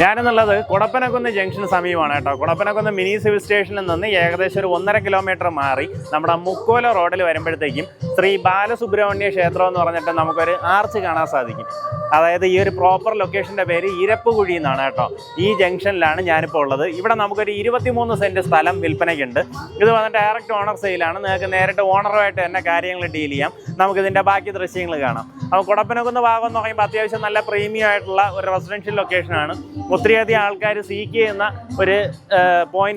ഞാനെന്നുള്ളത് Kudappanakunnu junction സമീപമാണ് കേട്ടോ. Kudappanakunnu mini civil സ്റ്റേഷനിൽ നിന്ന് ഏകദേശം ഒരു ഒന്നര കിലോമീറ്റർ മാറി നമ്മുടെ മുക്കോല റോഡിൽ വരുമ്പോഴത്തേക്കും ശ്രീ ബാലസുബ്രഹ്മണ്യ ക്ഷേത്രം എന്ന് പറഞ്ഞിട്ട് നമുക്കൊരു ആർച്ച് കാണാൻ സാധിക്കും. അതായത് ഈ ഒരു പ്രോപ്പർ ലൊക്കേഷന്റെ പേര് ഇരപ്പുകുഴി എന്നാണ് കേട്ടോ. ഈ ജംഗ്ഷനിലാണ് ഞാനിപ്പോൾ ഉള്ളത്. ഇവിടെ നമുക്കൊരു ഇരുപത്തിമൂന്ന് സെന്റ് സ്ഥലം വിൽപ്പനയ്ക്കുണ്ട്. ഇത് വന്നിട്ട് ഡയറക്റ്റ് ഓണർ സെയിലാണ് നിങ്ങൾക്ക് നേരിട്ട് ഓണറുമായിട്ട് തന്നെ കാര്യങ്ങൾ ഡീൽ ചെയ്യാം. നമുക്കിതിന്റെ ബാക്കി ദൃശ്യങ്ങൾ കാണാം. അപ്പോൾ കുടപ്പനക്കുന്ന ഭാഗം എന്ന് പറയുമ്പോൾ അത്യാവശ്യം നല്ല പ്രീമിയം ആയിട്ടുള്ള ഒരു റെസിഡൻഷ്യൽ ലൊക്കേഷനാണ് ഒത്തിരിയധികം ആൾക്കാർ സീക്ക് ചെയ്യുന്ന ഒരു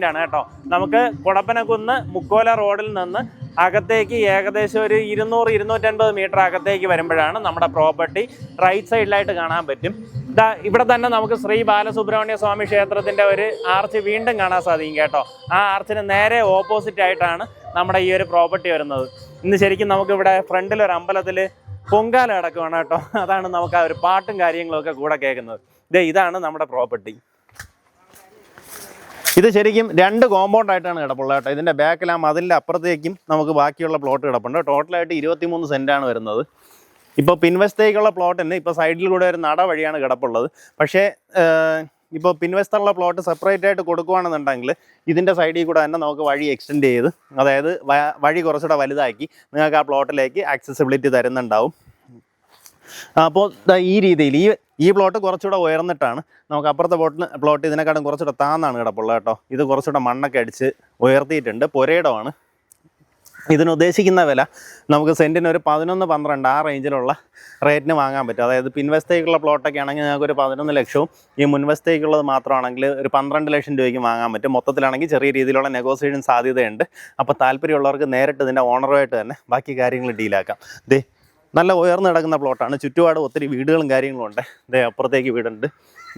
ആണ് കേട്ടോ. നമുക്ക് കുടപ്പനക്കുന്ന് മുക്കോല റോഡിൽ നിന്ന് അകത്തേക്ക് ഏകദേശം ഒരു ഇരുന്നൂറ് ഇരുന്നൂറ്റൻപത് മീറ്റർ അകത്തേക്ക് വരുമ്പോഴാണ് നമ്മുടെ പ്രോപ്പർട്ടി റൈറ്റ് സൈഡിലായിട്ട് കാണാൻ പറ്റും. ഇതാ ഇവിടെ തന്നെ നമുക്ക് ശ്രീ ബാലസുബ്രഹ്മണ്യ സ്വാമി ക്ഷേത്രത്തിന്റെ ഒരു ആർച്ച് വീണ്ടും കാണാൻ സാധിക്കും കേട്ടോ. ആ ആർച്ചിന് നേരെ ഓപ്പോസിറ്റ് ആയിട്ടാണ് നമ്മുടെ ഈ ഒരു പ്രോപ്പർട്ടി വരുന്നത്. ഇന്ന് ശരിക്കും നമുക്കിവിടെ ഫ്രണ്ടിൽ ഒരു അമ്പലത്തിൽ പൊങ്കാല അടക്കമാണ് കേട്ടോ. അതാണ് നമുക്ക് ആ ഒരു പാട്ടും കാര്യങ്ങളൊക്കെ കൂടെ കേൾക്കുന്നത്. ഇതേ ഇതാണ് നമ്മുടെ പ്രോപ്പർട്ടി. ഇത് ശരിക്കും രണ്ട് കോമ്പൗണ്ട് ആയിട്ടാണ് കിടപ്പുള്ളത് കേട്ടോ. ഇതിന്റെ ബാക്കിൽ ആ മതിലിന്റെ അപ്പുറത്തേക്കും നമുക്ക് ബാക്കിയുള്ള പ്ലോട്ട് കിടപ്പുണ്ട്. ടോട്ടലായിട്ട് ഇരുപത്തിമൂന്ന് സെന്റാണ് വരുന്നത്. ഇപ്പോൾ പിൻവശത്തേക്കുള്ള പ്ലോട്ടിന് ഇപ്പോൾ സൈഡിൽ കൂടെ ഒരു നട വഴിയാണ് കിടപ്പുള്ളത്. പക്ഷേ ഇപ്പോൾ പിൻവശത്തുള്ള പ്ലോട്ട് സെപ്പറേറ്റ് ആയിട്ട് കൊടുക്കുകയാണെന്നുണ്ടെങ്കിൽ ഇതിന്റെ സൈഡിൽ കൂടെ തന്നെ നമുക്ക് വഴി എക്സ്റ്റെൻഡ് ചെയ്ത് അതായത് വഴി കുറച്ചുകൂടെ വലുതാക്കി നിങ്ങൾക്ക് ആ പ്ലോട്ടിലേക്ക് ആക്സസിബിലിറ്റി തരുന്നുണ്ടാവും. അപ്പോൾ ഈ രീതിയിൽ ഈ ഈ പ്ലോട്ട് കുറച്ചുകൂടെ ഉയർന്നിട്ടാണ് നമുക്ക് അപ്പുറത്തെ പ്ലോട്ടിന് പ്ലോട്ട് ഇതിനെക്കാളും കുറച്ചുകൂടെ താന്നാണ് കിടപ്പുള്ളത് കേട്ടോ. ഇത് കുറച്ചുകൂടെ മണ്ണൊക്കെ അടിച്ച് ഉയർത്തിയിട്ടുണ്ട്. പുരയിടമാണ്. ഇതിന് ഉദ്ദേശിക്കുന്ന വില നമുക്ക് സെന്റിന് ഒരു പതിനൊന്ന് പന്ത്രണ്ട് ആ റേഞ്ചിലുള്ള റേറ്റിന് വാങ്ങാൻ പറ്റും. അതായത് പിൻവശത്തേക്കുള്ള പ്ലോട്ടൊക്കെ ആണെങ്കിൽ ഞങ്ങൾക്ക് ഒരു പതിനൊന്ന് ലക്ഷവും ഈ മുൻവശത്തേക്കുള്ളത് മാത്രമാണെങ്കിൽ ഒരു പന്ത്രണ്ട് ലക്ഷം രൂപയ്ക്ക് വാങ്ങാൻ പറ്റും. മൊത്തത്തിലാണെങ്കിൽ ചെറിയ രീതിയിലുള്ള നെഗോസിയേഷൻ സാധ്യതയുണ്ട്. അപ്പോൾ താല്പര്യമുള്ളവർക്ക് നേരിട്ട് ഇതിന്റെ ഓണറുമായിട്ട് തന്നെ ബാക്കി കാര്യങ്ങൾ ഡീലാക്കാം ദേ നല്ല ഉയർന്നു കിടക്കുന്ന പ്ലോട്ടാണ് ചുറ്റുപാട് ഒത്തിരി വീടുകളും കാര്യങ്ങളും ഉണ്ട്. ദേ അപ്പുറത്തേക്ക് വീടുണ്ട്.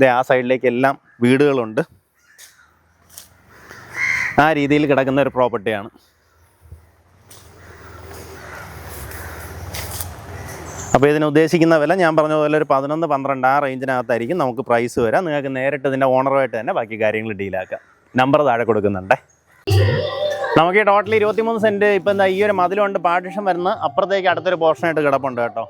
ദേ ആ സൈഡിലേക്ക് എല്ലാം വീടുകളുണ്ട്. ആ രീതിയിൽ കിടക്കുന്ന ഒരു പ്രോപ്പർട്ടിയാണ് അപ്പോൾ ഇതിന് ഉദ്ദേശിക്കുന്ന വില ഞാൻ പറഞ്ഞ പോലെ ഒരു പതിനൊന്ന് പന്ത്രണ്ട് ആ റേഞ്ചിനകത്തായിരിക്കും നമുക്ക് പ്രൈസ് വരാം. നിങ്ങൾക്ക് നേരിട്ട് ഇതിന്റെ ഓണറുമായിട്ട് തന്നെ ബാക്കി കാര്യങ്ങൾ ഡീലാക്കാം നമ്പർ താഴെ കൊടുക്കുന്നുണ്ട്. നമുക്ക് ഈ ടോട്ടൽ ഇരുപത്തിമൂന്ന് സെന്റ് ഇപ്പം എന്താ ഈ ഒരു മതിലുണ്ട് പാർട്ടിഷൻ വരുന്ന അപ്പുറത്തേക്ക് അടുത്തൊരു പോർഷനായിട്ട് കിടപ്പുണ്ട് കേട്ടോ.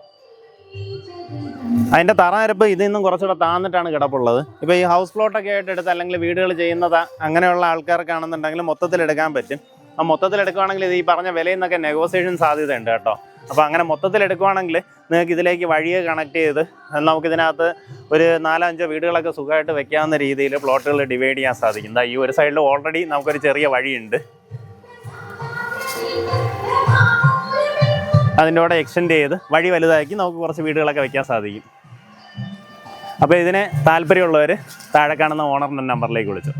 അതിന്റെ തറനിരപ്പ് ഇതിൽ നിന്നും കുറച്ചുകൂടെ താന്നിട്ടാണ് കിടപ്പുള്ളത്. ഇപ്പോൾ ഈ ഹൗസ് പ്ലോട്ടൊക്കെ ആയിട്ട് എടുത്ത് അല്ലെങ്കിൽ വീടുകൾ ചെയ്യുന്നത് അങ്ങനെയുള്ള ആൾക്കാർക്കാണെന്നുണ്ടെങ്കിൽ മൊത്തത്തിൽ എടുക്കാൻ പറ്റും. ആ മൊത്തത്തിൽ എടുക്കുകയാണെങ്കിൽ ഇത് ഈ പറഞ്ഞ വിലയിൽ നിന്നൊക്കെ നെഗോസിയേഷൻ സാധ്യതയുണ്ട് കേട്ടോ. അപ്പോൾ അങ്ങനെ മൊത്തത്തിൽ എടുക്കുവാണെങ്കിൽ നിങ്ങൾക്ക് ഇതിലേക്ക് വഴിയെ കണക്ട് ചെയ്ത് നമുക്കിതിനകത്ത് ഒരു നാലഞ്ചോ വീടുകളൊക്കെ സുഖമായിട്ട് വെക്കാവുന്ന രീതിയിൽ പ്ലോട്ടുകൾ ഡിവൈഡ് ചെയ്യാൻ സാധിക്കും. ഈ ഒരു സൈഡിൽ ഓൾറെഡി നമുക്കൊരു ചെറിയ വഴിയുണ്ട്. അതിന്റെ കൂടെ എക്സ്റ്റെൻഡ് ചെയ്ത് വഴി വലുതാക്കി നമുക്ക് കുറച്ച് വീടുകളൊക്കെ വെക്കാൻ സാധിക്കും. അപ്പോൾ ഇതിന് താല്പര്യമുള്ളവർ താഴെ കാണുന്ന ഓണറിന്റെ നമ്പറിലേക്ക് വിളിച്ചു.